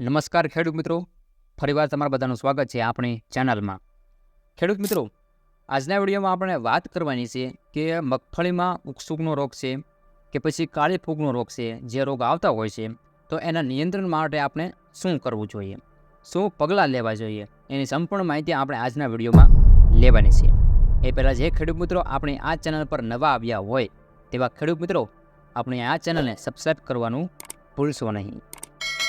નમસ્કાર ખેડૂત મિત્રો. ફરીવાર તમારા બધાનું સ્વાગત છે આપણી ચેનલમાં. ખેડૂત મિત્રો, આજના વિડીયોમાં આપણે વાત કરવાની છે કે મગફળીમાં ઉકસુકનો રોગ છે કે પછી કાળી ફૂગનો રોગ છે, જે રોગ આવતા હોય છે, તો એના નિયંત્રણ માટે આપણે શું કરવું જોઈએ? શું પગલાં લેવા જોઈએ? એની સંપૂર્ણ માહિતી આપણે આજના વિડીયોમાં લેવાની છે. એ પહેલાં જે ખેડૂત મિત્રો આપણી આ ચેનલ પર નવા આવ્યા હોય, તેવા ખેડૂત મિત્રો, આપણી આ ચેનલને સબસ્ક્રાઈબ કરવાનું ભૂલશો નહીં.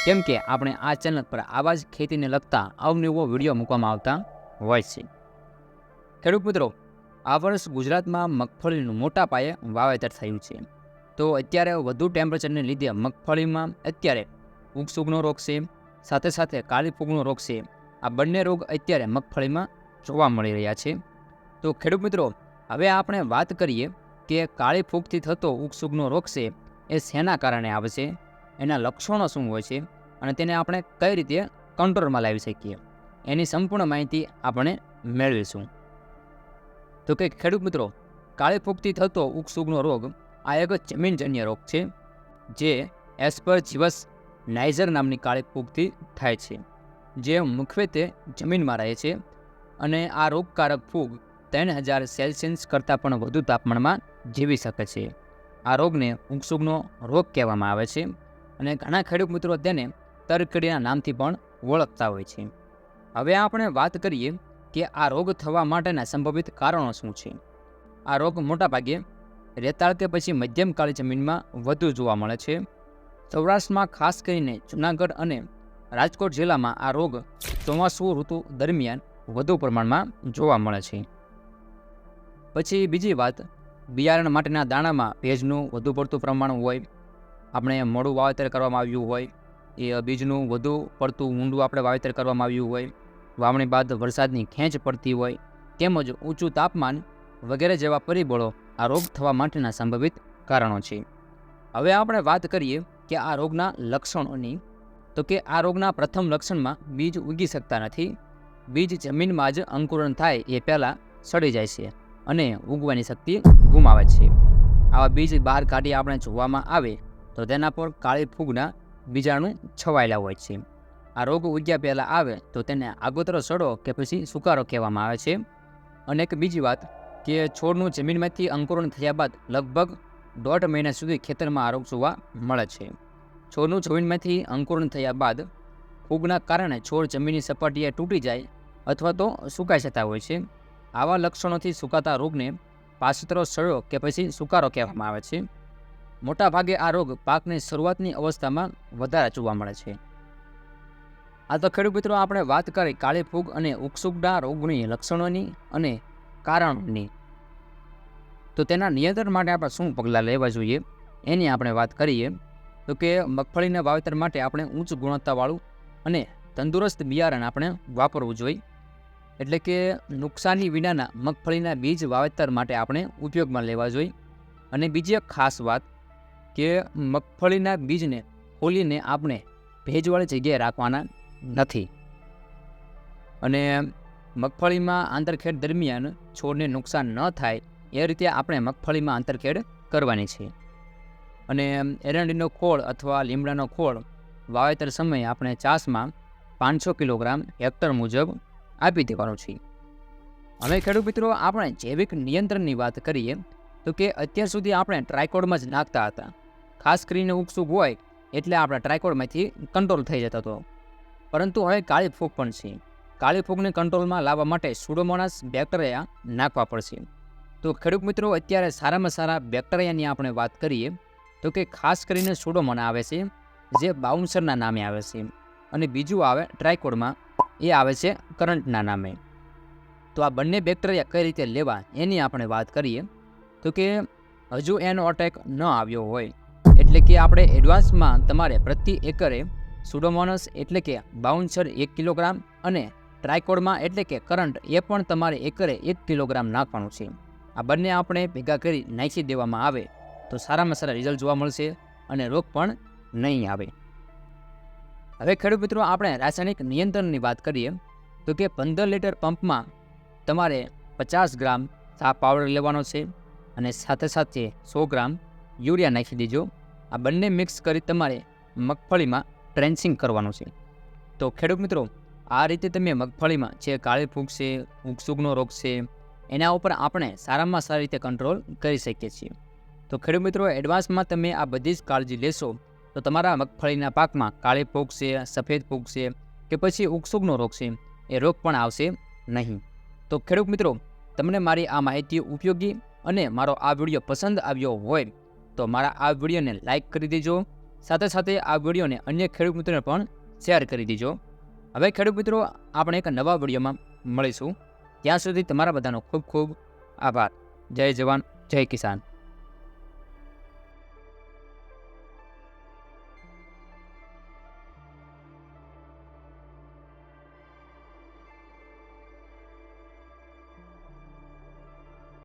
કેમ કે આપણે આ ચેનલ પર આવા જ ખેતીને લગતા અવનવો વીડિયો મૂકવામાં આવતા હોય છે. ખેડૂત મિત્રો, આ વર્ષ ગુજરાતમાં મગફળીનું મોટા પાયે વાવેતર થયું છે. તો અત્યારે વધુ ટેમ્પરેચરને લીધે મગફળીમાં અત્યારે ઉગસુગનો રોગ છે, સાથે સાથે કાળી ફૂગનો રોગ છે. આ બંને રોગ અત્યારે મગફળીમાં જોવા મળી રહ્યા છે. તો ખેડૂત મિત્રો, હવે આપણે વાત કરીએ કે કાળી ફૂગથી થતો ઉગસુગનો રોગ છે, એ શેના કારણે આવે છે? એના લક્ષણો શું હોય છે અને તેને આપણે કઈ રીતે કંટ્રોલમાં લાવી શકીએ? એની સંપૂર્ણ માહિતી આપણે મેળવીશું. તો કે ખેડૂત મિત્રો, કાળી ફૂગથી થતો ઉગસુગનો રોગ આ એક જમીનજન્ય રોગ છે, જે એસ્પર જીવસ નાઇઝર નામની કાળી ફૂગથી થાય છે, જે મુખ્યત્વે જમીનમાં રહે છે અને આ રોગકારક ફૂગ ત્રણ હજાર સેલ્સિયસ કરતાં પણ વધુ તાપમાનમાં જીવી શકે છે. આ રોગને ઉગસુગનો રોગ કહેવામાં આવે છે. અને ઘણા ખેડૂત મિત્રો તેને તરકડીના નામથી પણ ઓળખતા હોય છે. હવે આપણે વાત કરીએ કે આ રોગ થવા માટેના સંભવિત કારણો શું છે. આ રોગ મોટાભાગે રેતાળ કે પછી મધ્યમકાળી જમીનમાં વધુ જોવા મળે છે. સૌરાષ્ટ્રમાં ખાસ કરીને જૂનાગઢ અને રાજકોટ જિલ્લામાં આ રોગ ચોમાસુ ઋતુ દરમિયાન વધુ પ્રમાણમાં જોવા મળે છે. પછી બીજી વાત, બિયારણ માટેના દાણામાં ભેજનું વધુ પડતું પ્રમાણ હોય આપણે મોડું વાવેતર કરવામાં આવ્યું હોય, એ બીજનું વધુ પડતું ઊંડું આપણે વાવેતર કરવામાં આવ્યું હોય, વાવણી બાદ વરસાદની ખેંચ પડતી હોય, તેમજ ઊંચું તાપમાન વગેરે જેવા પરિબળો આ રોગ થવા માટેના સંભવિત કારણો છે. હવે આપણે વાત કરીએ કે આ રોગના લક્ષણોની. તો કે આ રોગના પ્રથમ લક્ષણમાં બીજ ઉગી શકતા નથી, બીજ જમીનમાં જ અંકુરણ થાય એ પહેલાં સડી જાય છે અને ઉગવાની શક્તિ ગુમાવે છે. આવા બીજ બહાર કાઢી આપણે જોવામાં આવે તો તેના પર કાળી ફૂગના બીજાણુ છવાયેલા હોય છે. આ રોગ ઉગ્યા પહેલાં આવે તો તેને આગોતરો સડો કે પછી સુકારો કહેવામાં આવે છે. અને એક બીજી વાત કે છોડનું જમીનમાંથી અંકુરણ થયા બાદ લગભગ દોઢ મહિના સુધી ખેતરમાં આ રોગ જોવા મળે છે. છોડનું જમીનમાંથી અંકુરણ થયા બાદ ફૂગના કારણે છોડ જમીનની સપાટીએ તૂટી જાય અથવા તો સુકાઈ જતા હોય છે. આવા લક્ષણોથી સુકાતા રોગને પાસતરો સડો કે પછી સુકારો કહેવામાં આવે છે. મોટાભાગે આ રોગ પાકની શરૂઆતની અવસ્થામાં વધારે જોવા મળે છે. આ તો ખેડૂત મિત્રો, આપણે વાત કરી કાળી ફૂગ અને ઉકસુકડા રોગની લક્ષણોની અને કારણોની. તો તેના નિયંત્રણ માટે આપણે શું પગલાં લેવા જોઈએ? એની આપણે વાત કરીએ તો કે મગફળીના વાવેતર માટે આપણે ઉચ્ચ ગુણવત્તાવાળું અને તંદુરસ્ત બિયારણ આપણે વાપરવું જોઈએ. એટલે કે નુકસાની વિનાના મગફળીના બીજ વાવેતર માટે આપણે ઉપયોગમાં લેવા જોઈએ. અને બીજી એક ખાસ વાત કે મગફળીના બીજને ખોલીને આપણે ભેજવાળી જગ્યાએ રાખવાના નથી. અને મગફળીમાં આંતરખેડ દરમિયાન છોડને નુકસાન ન થાય એ રીતે આપણે મગફળીમાં આંતરખેડ કરવાની છે. અને એરંડીનો ખોળ અથવા લીમડાનો ખોળ વાવેતર સમયે આપણે ચાસમાં પાંચસો કિલોગ્રામ હેક્ટર મુજબ આપી દેવાનું છે. હવે ખેડૂત મિત્રો, આપણે જૈવિક નિયંત્રણની વાત કરીએ તો કે અત્યાર સુધી આપણે ટ્રાયકોડમાં જ નાખતા હતા. ખાસ કરીને ઉકસુક હોય એટલે આપણા ટ્રાયકોડમાંથી કંટ્રોલ થઈ જતો હતો. પરંતુ હવે કાળી ફૂગ પણ છે. કાળી ફૂગને કંટ્રોલમાં લાવવા માટે સુડોમોનાસ બેક્ટેરિયા નાખવા પડશે. તો ખેડૂત મિત્રો, અત્યારે સારામાં સારા બેક્ટેરિયાની આપણે વાત કરીએ, તો કે ખાસ કરીને સુડોમોના આવે છે, જે બાઉન્સરના નામે આવે છે. અને બીજું આવે ટ્રાયકોડમાં એ આવે છે કરંટના નામે. તો આ બંને બેક્ટેરિયા કઈ રીતે લેવા એની આપણે વાત કરીએ, તો કે હજુ એનો અટેક ન આવ્યો હોય એટલે કે આપણે એડવાન્સમાં તમારે પ્રતિ એકરે સુડોમોનસ એટલે કે બાઉન્સર એક કિલોગ્રામ અને ટ્રાયકોડમાં એટલે કે કરંટ એ પણ તમારે એકરે એક કિલોગ્રામ નાખવાનું છે. આ બંને આપણે ભેગા કરી નાખી દેવામાં આવે તો સારામાં સારા રિઝલ્ટ જોવા મળશે અને રોગ પણ નહીં આવે. હવે ખેડૂત મિત્રો આપણે રાસાયણિક નિયંત્રણની વાત કરીએ તો કે પંદર લીટર પંપમાં તમારે પચાસ ગ્રામ સાપ પાવડર લેવાનો છે અને સાથે સાથે સો ગ્રામ યુરિયા નાખી દેજો. આ બંને મિક્સ કરી તમારે મગફળીમાં ટ્રેન્સિંગ કરવાનું છે. તો ખેડૂત મિત્રો, આ રીતે તમે મગફળીમાં જે કાળી ફૂગ છે, ઉગસુગનો રોગ છે, એના ઉપર આપણે સારામાં સારી રીતે કંટ્રોલ કરી શકીએ છીએ. તો ખેડૂત મિત્રો એડવાન્સમાં તમે આ બધી જ કાળજી લેશો, તો તમારા મગફળીના પાકમાં કાળી ફૂગ છે, સફેદ ફૂગ છે, કે પછી ઉકસુગનો રોગ છે, એ રોગ પણ આવશે નહીં. તો ખેડૂત મિત્રો, તમને મારી આ માહિતી ઉપયોગી અને મારો આ વીડિયો પસંદ આવ્યો હોય તો મારા આ વિડીયોને લાઇક કરી દેજો. સાથે સાથે આ વિડીયોને અન્ય ખેડૂત મિત્રોને પણ શેર કરી દેજો. હવે ખેડૂત મિત્રો, આપણે એક નવા વિડીયોમાં મળીશું. ત્યાં સુધી તમારા બધાનો ખૂબ ખૂબ આભાર. જય જવાન, જય કિસાન.